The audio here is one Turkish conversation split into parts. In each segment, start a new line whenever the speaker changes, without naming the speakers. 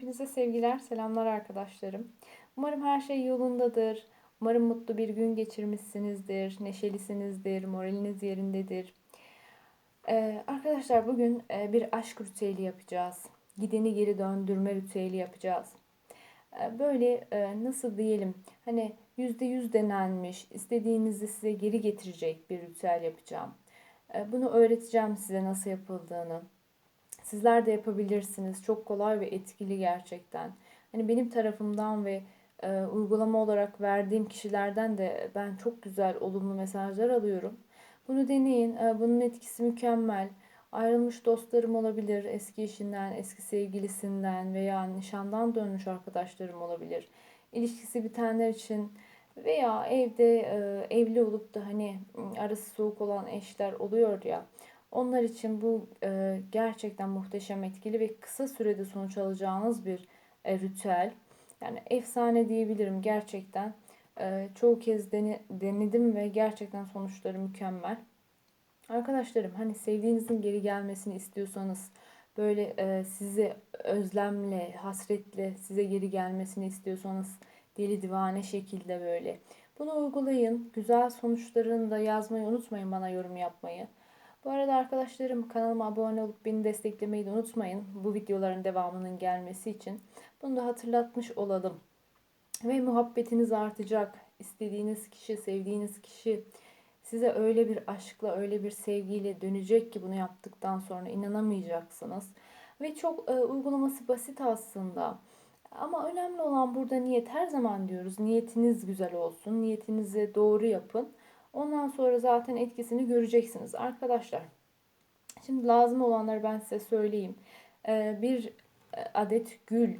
Hepinize sevgiler, selamlar arkadaşlarım. Umarım her şey yolundadır. Umarım mutlu bir gün geçirmişsinizdir, neşelisinizdir, moraliniz yerindedir. Ee, arkadaşlar bugün e, bir aşk ritüeli yapacağız. Gideni geri döndürme ritüeli yapacağız. Ee, böyle e, nasıl diyelim hani yüzde yüz denenmiş, istediğinizi size geri getirecek bir ritüel yapacağım. Ee, bunu öğreteceğim size nasıl yapıldığını. Sizler de yapabilirsiniz. Çok kolay ve etkili gerçekten. Hani benim tarafımdan ve e, uygulama olarak verdiğim kişilerden de ben çok güzel olumlu mesajlar alıyorum. Bunu deneyin. E, bunun etkisi mükemmel. Ayrılmış dostlarım olabilir, eski eşinden, eski sevgilisinden veya nişandan dönmüş arkadaşlarım olabilir. İlişkisi bitenler için veya evde e, evli olup da hani arası soğuk olan eşler oluyor ya. Onlar için bu e, gerçekten muhteşem etkili ve kısa sürede sonuç alacağınız bir e, ritüel. Yani efsane diyebilirim gerçekten. E, çoğu kez denedim ve gerçekten sonuçları mükemmel. Arkadaşlarım hani sevdiğinizin geri gelmesini istiyorsanız böyle e, sizi özlemle, hasretle size geri gelmesini istiyorsanız deli divane şekilde böyle. Bunu uygulayın. Güzel sonuçlarını da yazmayı unutmayın bana yorum yapmayı. Bu arada arkadaşlarım kanalıma abone olup beni desteklemeyi de unutmayın. Bu videoların devamının gelmesi için. Bunu da hatırlatmış olalım. Ve muhabbetiniz artacak. İstediğiniz kişi, sevdiğiniz kişi size öyle bir aşkla, öyle bir sevgiyle dönecek ki bunu yaptıktan sonra inanamayacaksınız. Ve çok e, uygulaması basit aslında. Ama önemli olan burada niyet. Her zaman diyoruz niyetiniz güzel olsun. Niyetinizi doğru yapın. Ondan sonra zaten etkisini göreceksiniz arkadaşlar. Şimdi lazım olanları ben size söyleyeyim. Ee, bir e, adet gül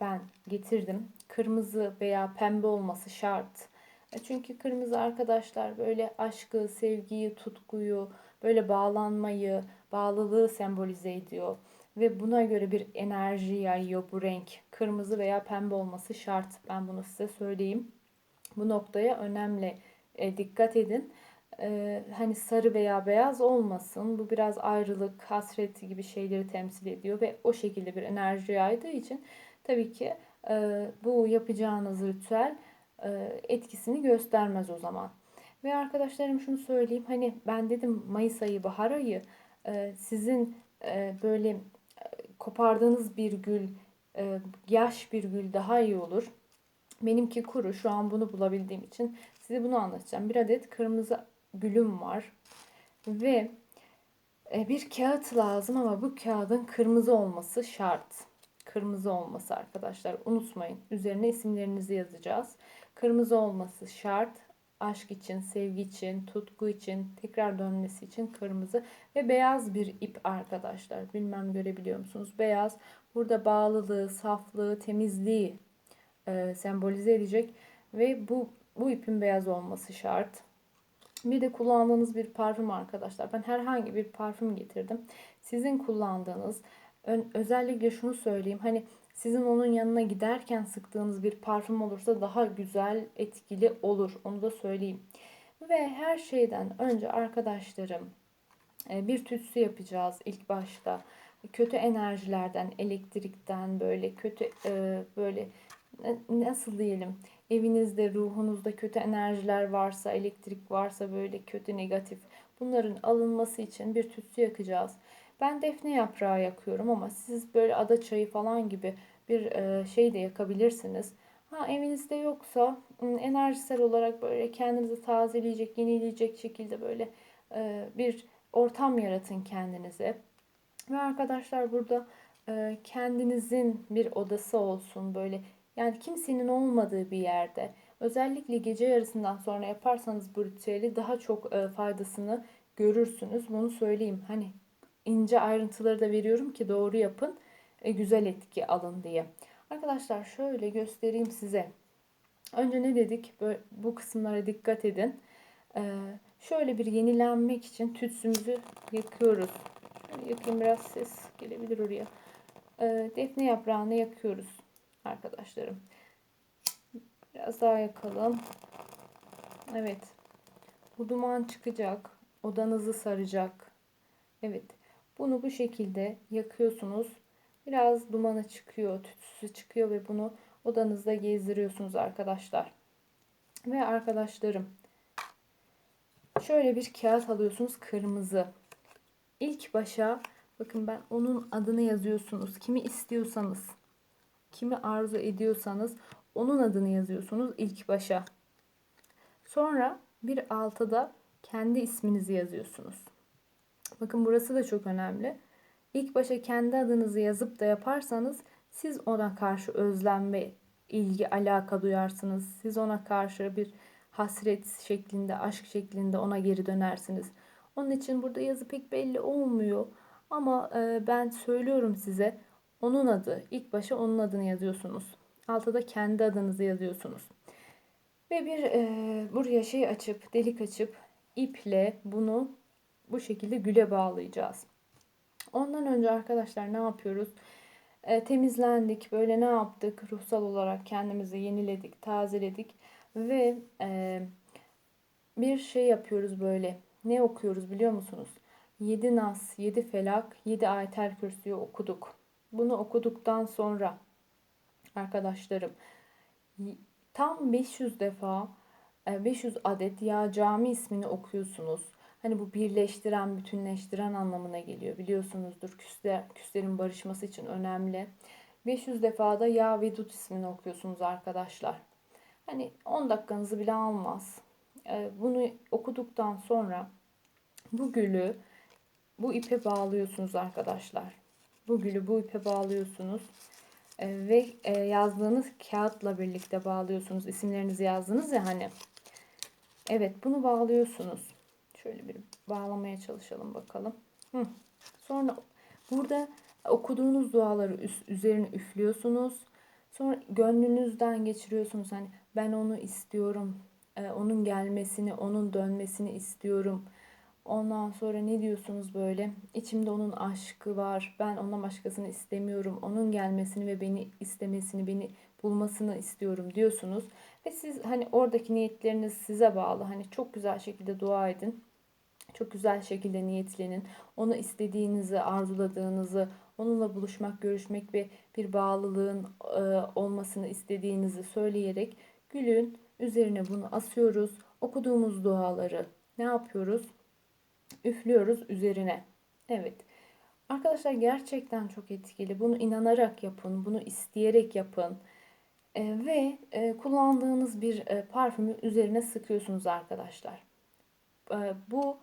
ben getirdim. Kırmızı veya pembe olması şart. E, çünkü kırmızı arkadaşlar böyle aşkı, sevgiyi, tutkuyu, böyle bağlanmayı, bağlılığı sembolize ediyor. Ve buna göre bir enerji yayıyor bu renk. Kırmızı veya pembe olması şart. Ben bunu size söyleyeyim. Bu noktaya önemli e, dikkat edin. E, hani sarı veya beyaz olmasın. Bu biraz ayrılık, hasret gibi şeyleri temsil ediyor ve o şekilde bir enerji yaydığı için tabii ki e, bu yapacağınız ritüel e, etkisini göstermez o zaman. Ve arkadaşlarım şunu söyleyeyim. Hani ben dedim Mayıs ayı, bahar ayı e, sizin e, böyle e, kopardığınız bir gül, yaş bir gül daha iyi olur. Benimki kuru. Şu an bunu bulabildiğim için Size bunu anlatacağım. Bir adet kırmızı gülüm var. Ve e, bir kağıt lazım ama bu kağıdın kırmızı olması şart. Kırmızı olması arkadaşlar. Unutmayın. Üzerine isimlerinizi yazacağız. Kırmızı olması şart. Aşk için, sevgi için, tutku için, tekrar dönmesi için kırmızı ve beyaz bir ip arkadaşlar. Bilmem görebiliyor musunuz? Beyaz burada bağlılığı, saflığı, temizliği e, sembolize edecek ve bu bu ipin beyaz olması şart. Bir de kullandığınız bir parfüm arkadaşlar. Ben herhangi bir parfüm getirdim. Sizin kullandığınız özellikle şunu söyleyeyim. Hani sizin onun yanına giderken sıktığınız bir parfüm olursa daha güzel, etkili olur. Onu da söyleyeyim. Ve her şeyden önce arkadaşlarım e, bir tütsü yapacağız ilk başta. Kötü enerjilerden, elektrikten böyle kötü e, böyle nasıl diyelim evinizde ruhunuzda kötü enerjiler varsa elektrik varsa böyle kötü negatif bunların alınması için bir tütsü yakacağız. Ben defne yaprağı yakıyorum ama siz böyle ada çayı falan gibi bir e, şey de yakabilirsiniz. Ha evinizde yoksa enerjisel olarak böyle kendinizi tazeleyecek, yenileyecek şekilde böyle e, bir ortam yaratın kendinize. Ve arkadaşlar burada e, kendinizin bir odası olsun böyle yani kimsenin olmadığı bir yerde özellikle gece yarısından sonra yaparsanız bu ritüeli daha çok e, faydasını görürsünüz. Bunu söyleyeyim. Hani ince ayrıntıları da veriyorum ki doğru yapın. E, güzel etki alın diye. Arkadaşlar şöyle göstereyim size. Önce ne dedik? Böyle, bu kısımlara dikkat edin. Ee, şöyle bir yenilenmek için tütsümüzü yakıyoruz. yakayım biraz ses gelebilir oraya. Ee, defne yaprağını yakıyoruz arkadaşlarım. Biraz daha yakalım. Evet. Bu duman çıkacak. Odanızı saracak. Evet. Bunu bu şekilde yakıyorsunuz. Biraz dumanı çıkıyor, tütsüsü çıkıyor ve bunu odanızda gezdiriyorsunuz arkadaşlar. Ve arkadaşlarım şöyle bir kağıt alıyorsunuz kırmızı. İlk başa bakın ben onun adını yazıyorsunuz. Kimi istiyorsanız, kimi arzu ediyorsanız onun adını yazıyorsunuz ilk başa. Sonra bir altıda kendi isminizi yazıyorsunuz. Bakın burası da çok önemli. İlk başa kendi adınızı yazıp da yaparsanız siz ona karşı özlem ve ilgi, alaka duyarsınız. Siz ona karşı bir hasret şeklinde, aşk şeklinde ona geri dönersiniz. Onun için burada yazı pek belli olmuyor. Ama e, ben söylüyorum size onun adı, ilk başa onun adını yazıyorsunuz. Altta kendi adınızı yazıyorsunuz. Ve bir e, buraya şey açıp, delik açıp iple bunu bu şekilde güle bağlayacağız. Ondan önce arkadaşlar ne yapıyoruz? E, temizlendik, böyle ne yaptık? Ruhsal olarak kendimizi yeniledik, tazeledik ve e, bir şey yapıyoruz böyle. Ne okuyoruz biliyor musunuz? 7 Nas, 7 Felak, 7 Ayetel Kürsü'yü okuduk. Bunu okuduktan sonra arkadaşlarım tam 500 defa 500 e, adet ya cami ismini okuyorsunuz. Hani bu birleştiren, bütünleştiren anlamına geliyor. Biliyorsunuzdur küsler, küslerin barışması için önemli. 500 defa da Ya Vedut ismini okuyorsunuz arkadaşlar. Hani 10 dakikanızı bile almaz. E, bunu okuduktan sonra bu gülü bu ipe bağlıyorsunuz arkadaşlar. Bu gülü bu ipe bağlıyorsunuz. E, ve e, yazdığınız kağıtla birlikte bağlıyorsunuz. İsimlerinizi yazdınız ya hani. Evet bunu bağlıyorsunuz. Şöyle bir bağlamaya çalışalım bakalım. Hı. Sonra burada okuduğunuz duaları üzerine üflüyorsunuz. Sonra gönlünüzden geçiriyorsunuz. Hani ben onu istiyorum. E, onun gelmesini, onun dönmesini istiyorum Ondan sonra ne diyorsunuz böyle? İçimde onun aşkı var. Ben ondan başkasını istemiyorum. Onun gelmesini ve beni istemesini, beni bulmasını istiyorum diyorsunuz. Ve siz hani oradaki niyetleriniz size bağlı. Hani çok güzel şekilde dua edin. Çok güzel şekilde niyetlenin. Onu istediğinizi, arzuladığınızı, onunla buluşmak, görüşmek ve bir bağlılığın e, olmasını istediğinizi söyleyerek gülün üzerine bunu asıyoruz. Okuduğumuz duaları ne yapıyoruz? Üflüyoruz üzerine. Evet. Arkadaşlar gerçekten çok etkili. Bunu inanarak yapın, bunu isteyerek yapın. E, ve e, kullandığınız bir e, parfümü üzerine sıkıyorsunuz arkadaşlar. E, bu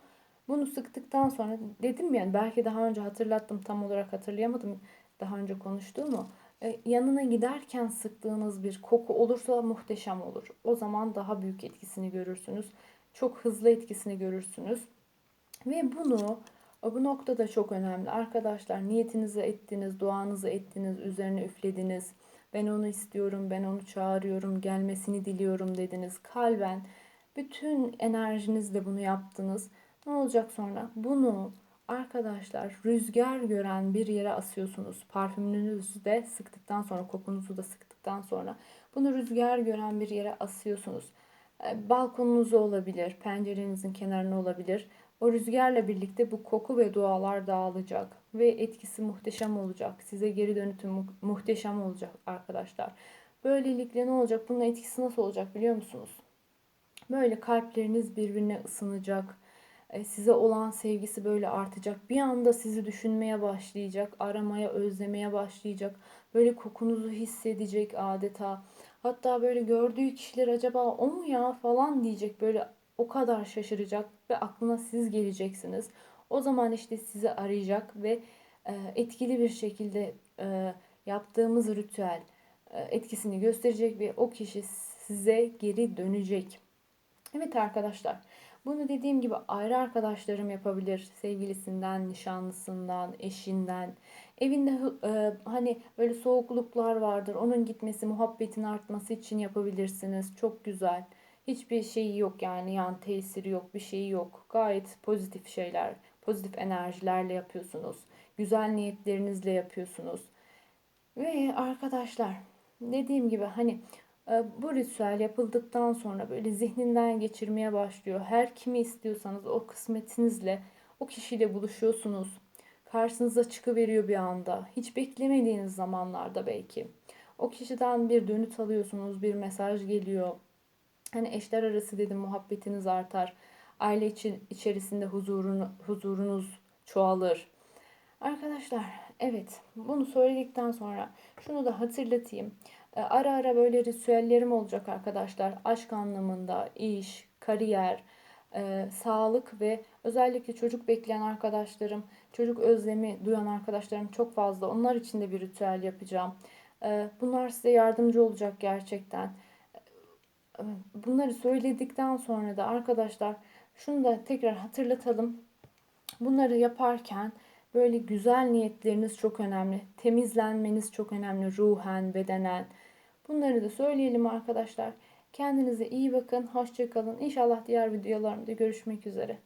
bunu sıktıktan sonra dedim yani belki daha önce hatırlattım tam olarak hatırlayamadım daha önce konuştuğumu. E, yanına giderken sıktığınız bir koku olursa muhteşem olur. O zaman daha büyük etkisini görürsünüz. Çok hızlı etkisini görürsünüz. Ve bunu bu noktada çok önemli. Arkadaşlar niyetinizi ettiniz, duanızı ettiniz, üzerine üflediniz. Ben onu istiyorum, ben onu çağırıyorum, gelmesini diliyorum dediniz. Kalben bütün enerjinizle bunu yaptınız. Ne olacak sonra? Bunu arkadaşlar rüzgar gören bir yere asıyorsunuz. Parfümünüzü de sıktıktan sonra, kokunuzu da sıktıktan sonra bunu rüzgar gören bir yere asıyorsunuz. E, balkonunuz olabilir, pencerenizin kenarına olabilir. O rüzgarla birlikte bu koku ve dualar dağılacak ve etkisi muhteşem olacak. Size geri dönütü mu- muhteşem olacak arkadaşlar. Böylelikle ne olacak? Bunun etkisi nasıl olacak biliyor musunuz? Böyle kalpleriniz birbirine ısınacak. E, size olan sevgisi böyle artacak. Bir anda sizi düşünmeye başlayacak, aramaya, özlemeye başlayacak. Böyle kokunuzu hissedecek adeta. Hatta böyle gördüğü kişiler acaba o mu ya falan diyecek. Böyle o kadar şaşıracak ve aklına siz geleceksiniz. O zaman işte sizi arayacak ve e, etkili bir şekilde e, yaptığımız ritüel e, etkisini gösterecek ve o kişi size geri dönecek. Evet arkadaşlar. Bunu dediğim gibi ayrı arkadaşlarım yapabilir. Sevgilisinden, nişanlısından, eşinden. Evinde hani böyle soğukluklar vardır. Onun gitmesi, muhabbetin artması için yapabilirsiniz. Çok güzel. Hiçbir şeyi yok yani yan tesiri yok, bir şeyi yok. Gayet pozitif şeyler, pozitif enerjilerle yapıyorsunuz. Güzel niyetlerinizle yapıyorsunuz. Ve arkadaşlar dediğim gibi hani e, bu ritüel yapıldıktan sonra böyle zihninden geçirmeye başlıyor. Her kimi istiyorsanız o kısmetinizle o kişiyle buluşuyorsunuz. karşınıza çıkıveriyor bir anda. Hiç beklemediğiniz zamanlarda belki. O kişiden bir dönüt alıyorsunuz, bir mesaj geliyor. Hani eşler arası dedim muhabbetiniz artar. Aile için içerisinde huzurunu, huzurunuz çoğalır. Arkadaşlar evet bunu söyledikten sonra şunu da hatırlatayım. E, Ara ara böyle ritüellerim olacak arkadaşlar. Aşk anlamında, iş, kariyer, e, sağlık ve özellikle çocuk bekleyen arkadaşlarım, çocuk özlemi duyan arkadaşlarım çok fazla. Onlar için de bir ritüel yapacağım. E, bunlar size yardımcı olacak gerçekten. Bunları söyledikten sonra da arkadaşlar şunu da tekrar hatırlatalım. Bunları yaparken böyle güzel niyetleriniz çok önemli. Temizlenmeniz çok önemli ruhen, bedenen. Bunları da söyleyelim arkadaşlar. Kendinize iyi bakın. Hoşçakalın. İnşallah diğer videolarımda görüşmek üzere.